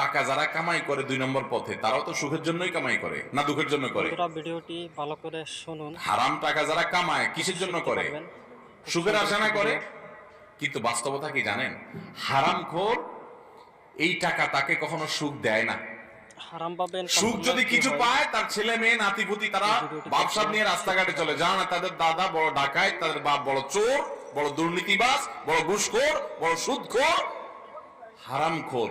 টাকা যারা কামাই করে দুই নম্বর পথে তারাও তো সুখের জন্যই কামাই করে না দুঃখের জন্য করে? ভিডিওটি ভালো করে শুনুন। হারাম টাকা যারা কামায় কিসের জন্য করে? সুখের আশা না করে? কিন্তু বাস্তবতা কি জানেন? হারাম খোর এই টাকা তাকে কখনো সুখ দেয় না। হারাম পাবেন সুখ যদি কিছু পায় তার ছেলে মেয়ে নাতিপুতি তারা ব্যবসা নিয়ে রাস্তাঘাটে চলে যাও না তাদের দাদা বড় ডাকায় তাদের বাপ বড় চোর বড় দুর্নীতিবাজ বড় ঘুষখোর বড় সুদখোর। হারামখোর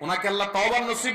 ওনাকে আল্লাহ তওবার নসিব